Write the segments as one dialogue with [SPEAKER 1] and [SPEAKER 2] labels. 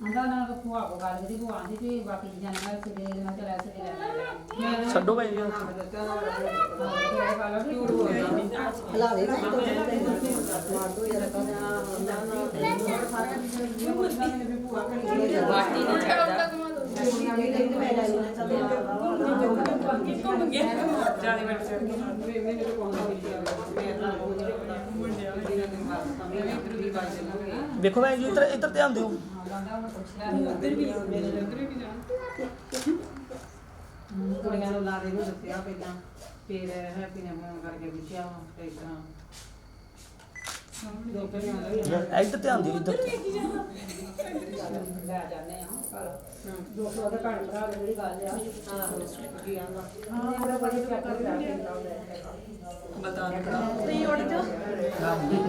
[SPEAKER 1] ਆਂਦਾ ਨਾ ਕੋ ਭੂਆ ਕੋ ਗੱਲ ਕਰੀ ਭੂਆ ਆਂਦੀ ਵੀ ਬਾਕੀ ਚੀਜ਼ਾਂ ਨਾਲ ਸਿਰੇ ਨਾਲ ਚਲਾ ਸਿਰੇ ਲੈ ਲੈ
[SPEAKER 2] ਛੱਡੋ ਭਾਈ ਜੀ।
[SPEAKER 3] ਹਲਾਵੇ ਨਾ ਤੋ ਮਾਰ ਦੋ ਯਾਰ
[SPEAKER 1] ਬਾਟੀ ਨਾ ਛੱਡਦਾ
[SPEAKER 2] ਵੇਖੋ ਭਾਈ ਜੀ ਇੱਧਰ ਇੱਧਰ ਧਿਆਨ ਦਿਓ।
[SPEAKER 4] ਕੁੜੀਆਂ ਨੂੰ ਲਾਰੇ ਨੂੰ ਦੱਸਿਆ ਪਹਿਲਾਂ ਫਿਰ ਹੈਪੀ ਨੇ ਮਨ ਕਰਕੇ ਪੁੱਛਿਆ ਵਾ ਤੇ ਇਸ ਤਰ੍ਹਾਂ। ਵੀ
[SPEAKER 2] ਇੱਧਰ ਧਿਆਨ ਦਿਓ ਇੱਧਰ
[SPEAKER 1] ਲੈ ਜਾਂਦੇ ਆ ਦੋ ਸੌ ਦਾ ਭੈਣ ਭਰਾ ਦੀ ਜਿਹੜੀ ਗੱਲ ਆ
[SPEAKER 4] ਕੀ ਆਂਦਾ
[SPEAKER 1] ਹਾਂ ਉਹਦਾ ਬੜੀ ਪਿਆਰ ਨਾਲ ਰਹਿੰਦਾ
[SPEAKER 2] ਬਤਾ
[SPEAKER 3] ਤੁਸੀਂ ਉੱਡ ਜਾਓ।
[SPEAKER 1] ਇਹ ਕਾ ਪਿੱਛੇ ਦੀ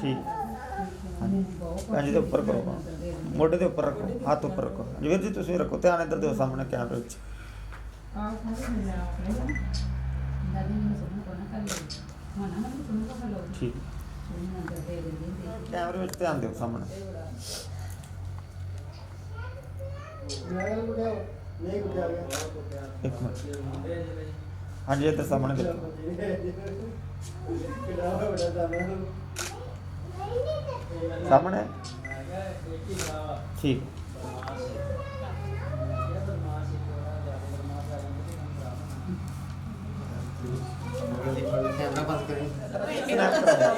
[SPEAKER 5] ਠੀਕ। ਹਾਂਜੀ ਦੇ ਉੱਪਰ ਕਰੋ ਮੋਢੇ ਦੇ ਉੱਪਰ ਰੱਖੋ, ਹੱਥ ਉੱਪਰ ਰੱਖੋ। ਵੀਰ ਜੀ, ਤੁਸੀਂ ਰੱਖੋ, ਧਿਆਨ ਇੱਧਰ ਦਿਓ ਸਾਹਮਣੇ ਕੈਮਰੇ ਵਿੱਚ। ਠੀਕ। ਕੈਮਰੇ ਵਿੱਚ ਧਿਆਨ ਦਿਓ ਸਾਹਮਣੇ। ਇੱਕ ਮਿੰਟ। ਹਾਂਜੀ, ਇੱਧਰ ਸਾਹਮਣੇ ਦੇਖੋ। सामने ठीक।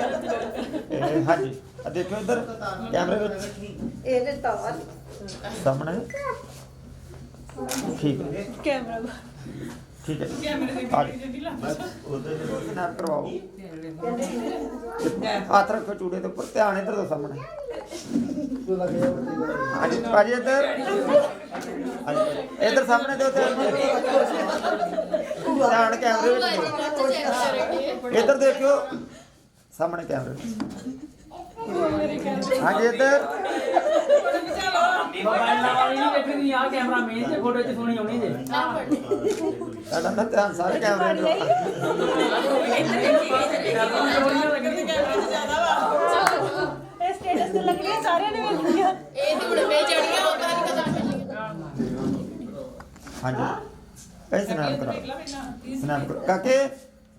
[SPEAKER 3] हाँ
[SPEAKER 5] जी। देखो इधर कैमरे में सामने ठीक। है कैमरा ठीक है। हाथ रखो चूड़े के ऊपर ध्यान इधर दो सामने। आज इधर। इधर सामने दो ध्यान कैमरे इधर देखो। सामने कैमरे हाँ जी इधर।
[SPEAKER 2] ਮੋਬਾਈਲ ਨਾਲ ਨਹੀਂ ਵੇਖਣੀ ਆ ਕੈਮਰਾ ਮੇਨ ਤੇ ਫੋਟੋ ਚ ਸੋਣੀ ਆਉਣੀ ਜੇ।
[SPEAKER 5] ਸਾਡਾ ਨਾ ਧਿਆਨ ਸਾਰੇ ਕੈਮਰੇ ਨੂੰ
[SPEAKER 3] ਇਹ ਸਟੇਟਸ ਤੇ ਲੱਗਣੀ ਸਾਰਿਆਂ ਨੇ ਵੇਖਣੀ ਆ
[SPEAKER 6] ਇਹ ਤੇ ਹੁਣ ਪੇ ਚੜੀਆਂ ਉਹ ਪਤਾ ਨਹੀਂ ਕਦੋਂ ਚੱਲੇਗੀ।
[SPEAKER 5] ਹਾਂਜੀ। ਕਈ ਸਨਾਨ ਕਰਾ ਸਨਾਨ ਕਰੋ ਕਾਕੇ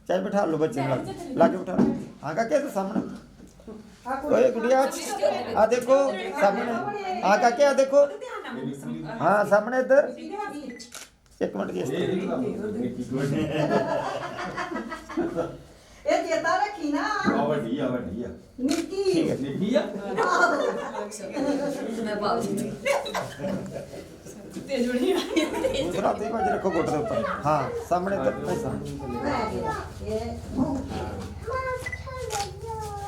[SPEAKER 5] ਚਾਹ ਬਿਠਾ ਲਓ ਬੱਚੇ ਨੂੰ ਲਾਗੇ ਲਾਗੇ ਬਿਠਾ ਲਓ। ਹਾਂ ਕਾਕੇ ਤੂੰ ਸਾਹਮਣੇ। ओए गुड़िया आ देखो सामने।
[SPEAKER 3] आ का क्या देखो।
[SPEAKER 7] हाँ सामने इधर। एक मिनट
[SPEAKER 3] ये
[SPEAKER 5] देता रखी
[SPEAKER 7] ना। आ
[SPEAKER 5] बढ़िया बढ़िया। निकी। मैं तेज बढ़िया दूसरा देखो जरा को गोट दे
[SPEAKER 3] ऊपर हाँ सामने तक
[SPEAKER 5] हाँ, सामने।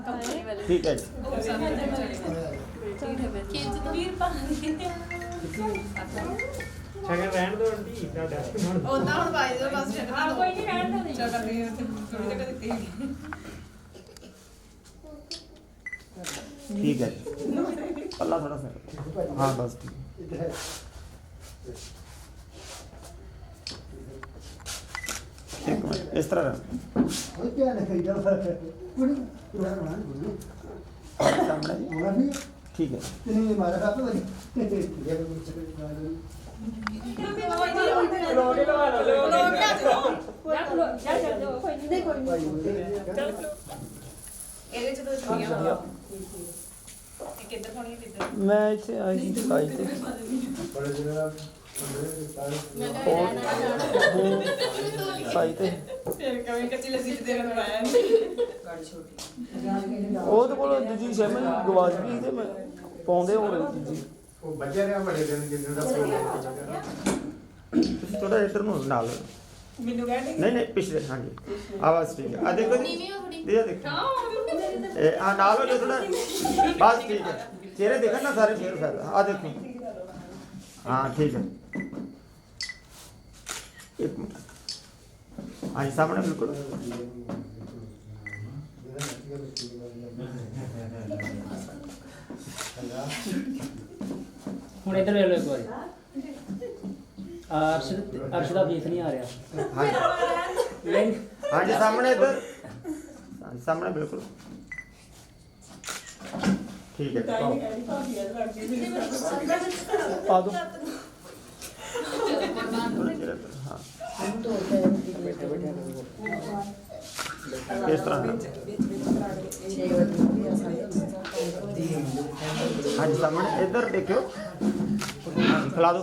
[SPEAKER 5] ਠੀਕ ਹੈ ਹੈ
[SPEAKER 6] ਜੋ।
[SPEAKER 5] ਹੈ
[SPEAKER 6] ਦੋ
[SPEAKER 8] ਸ਼ਗਨ ਰਹਿਣ ਦੋ ਆਂਟੀ ਤੁਹਾਡਾ।
[SPEAKER 6] ਉਹਦਾ ਹੁਣ ਪਾਈ ਦੋ ਬਸ
[SPEAKER 1] ਹਾਂ ਕੋਈ ਨਹੀਂ ਰਹਿਣ ਦੇ
[SPEAKER 4] ਰਹੀ ਹੈ ਥੋੜੀ ਜਗ੍ਹਾ ਦਿੱਤੀ
[SPEAKER 5] ਠੀਕ ਹੈ ਜੀ। ਅੱਲਾ ਥੋੜਾ ਸਰ ਹਾਂ ਬਸ ਠੀਕ। ਇਸ ਤਰ੍ਹਾਂ ਰਹਿਣਾ।
[SPEAKER 7] ਉਹ ਕਿਆ ਲਿਖਾਈ ਜਾ ਕੁੜੀ ਪੂਰਾ ਬਣਾ ਗੁਰੂ
[SPEAKER 5] ਸਾਹਮਣੇ ਜੀ।
[SPEAKER 7] ਹੋਣਾ ਵੀ
[SPEAKER 5] ਠੀਕ ਹੈ
[SPEAKER 7] ਤੈਨੂੰ ਮਾਰਾ ਖਾਪ ਬਣੀ ਇਹ ਗੁਰੂ ਚੱਕਰ ਬਣਾ
[SPEAKER 6] ਲੋਕ ਲਿਆ ਦਿਓ
[SPEAKER 3] ਨਹੀਂ ਕੋਈ ਨਹੀਂ
[SPEAKER 4] ਇਹਦੇ ਚ ਦੋ ਚੁਣੀਆਂ ਕਿੱਧਰ ਕਿੱਧਰ?
[SPEAKER 2] ਮੈਂ ਇੱਥੇ ਆਈ ਸੀ ਸਾਈ ਤੇ।
[SPEAKER 7] ਬੜੇ ਦਿਨ ਦਾ
[SPEAKER 6] ਮੈਂ ਕਿਹਾ ਰਹਿਣਾ ਜਾਣਾ
[SPEAKER 2] ਸਾਈ ਤੇ।
[SPEAKER 4] ਫਿਰ ਕਵੇਂ ਕੱਚੀ ਲੱਸੀ ਚ ਦੇਣ ਨੂੰ ਆਇਆ
[SPEAKER 2] ਉਹ ਤੇ ਕੋਲ ਦੂਜੀ ਸਿਮ ਗਵਾਚ ਗਈ ਤੇ ਮੈਂ ਪਾਉਂਦੇ ਹੋ ਰਹੇ ਦੂਜੀ।
[SPEAKER 7] ਉਹ ਬੱਜਿਆ ਰਿਹਾ ਬੜੇ ਦਿਨ ਜਿੰਨੇ ਦਾ
[SPEAKER 5] ਤੁਸੀਂ ਥੋੜਾ ਇੱਧਰ ਨੂੰ ਨਾਲ।
[SPEAKER 4] ਮੈਨੂੰ ਕਹਿੰਦੇ
[SPEAKER 5] ਨਹੀਂ ਨਹੀਂ ਪਿਛਲੇ ਹਾਂਜੀ ਆਵਾਜ਼ ਠੀਕ ਹੈ ਆ ਦੇਖੋ ਜੀ
[SPEAKER 6] ਨੀਵੀਂ ਹੋ ਥੋੜੀ
[SPEAKER 5] ਇਹ ਦੇਖੋ ਇਹ ਆ ਨਾਲ ਹੋ ਜੋ ਥੋੜਾ ਬਸ ਠੀਕ ਹੈ ਚਿਹਰੇ ਦੇਖਣ ਨਾ ਸਾਰੇ ਫੇਰ ਫਾਇਦਾ ਆ ਦੇਖੋ ਹਾਂ ਠੀਕ ਹੈ ਇੱਕ ਮਿੰਟ ਹਾਂਜੀ ਸਾਹਮਣੇ ਬਿਲਕੁਲ
[SPEAKER 2] ਹੁਣ ਇੱਧਰ ਵੇਖ ਲਓ ਇੱਕ ਵਾਰੀ ਅਰਸ਼ ਅਰਸ਼ ਦਾ ਫੇਸ ਨਹੀਂ ਆ ਰਿਹਾ।
[SPEAKER 5] ਹਾਂਜੀ। ਸਾਹਮਣੇ ਇੱਧਰ। ਹਾਂਜੀ ਸਾਹਮਣੇ ਬਿਲਕੁਲ। ਠੀਕ ਹੈ। ਪਾਓ।
[SPEAKER 2] ਪਾ ਦੋ।
[SPEAKER 5] ਥੋੜ੍ਹਾ ਚਿਹਰੇ ਪਰ, ਹਾਂ। ਇਸ ਤਰ੍ਹਾਂ। ਹਾਂਜੀ ਸਾਹਮਣੇ। ਇੱਧਰ ਦੇਖਿਓ। ਖਿਲਾ ਦਿਓ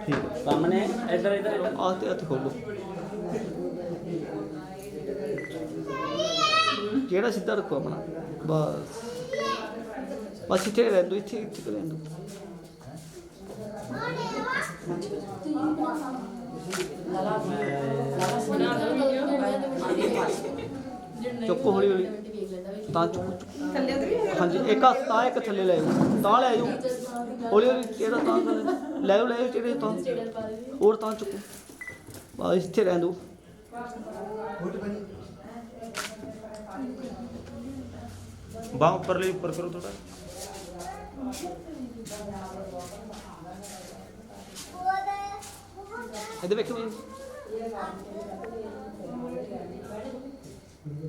[SPEAKER 5] ਠੀਕ ਹੈ
[SPEAKER 2] ਸਾਹਮਣੇ ਇੱਧਰ ਇੱਧਰ ਆ ਤੇ ਹੱਥ ਖੋਲੋ ਕਿਹੜਾ ਸਿੱਧਾ ਰੱਖੋ ਆਪਣਾ ਬਸ ਬਸ ਇੱਥੇ ਰਹਿ ਦੋ ਇੱਥੇ ਇੱਥੇ ਰਹਿ ਦੋ ਚੁੱਕੋ ਹੌਲੀ ਹੌਲੀ ਤਾਂ ਚੁੱਕੋ ਚੁੱਕੋ।
[SPEAKER 4] ਥੱਲੇ ਉਤਰੀ
[SPEAKER 2] ਹਾਂਜੀ ਇੱਕ ਹੱਥ ਤਾਂ ਇੱਕ ਥੱਲੇ ਲੈ ਜਾਓ ਤਾਂ ਲੈ ਜਾਓ। ਹੌਲੀ ਹੌਲੀ ਕਿਹੜਾ ਤਾਂ ਥੱਲੇ ਲੈ ਜਾਓ। ਲੈ ਜਾਓ ਜਿਹੜੇ ਤਾਂ। ਹੋਰ ਤਾਂ ਚੁੱਕੋ। ਬਸ ਇੱਥੇ ਰਹਿ ਦੋ
[SPEAKER 5] ਬਾਹ ਉੱਪਰ ਲਈ ਉੱਪਰ ਕਰੋ ਥੋੜਾ
[SPEAKER 2] ਇਹਦੇ ਵੇਖੋ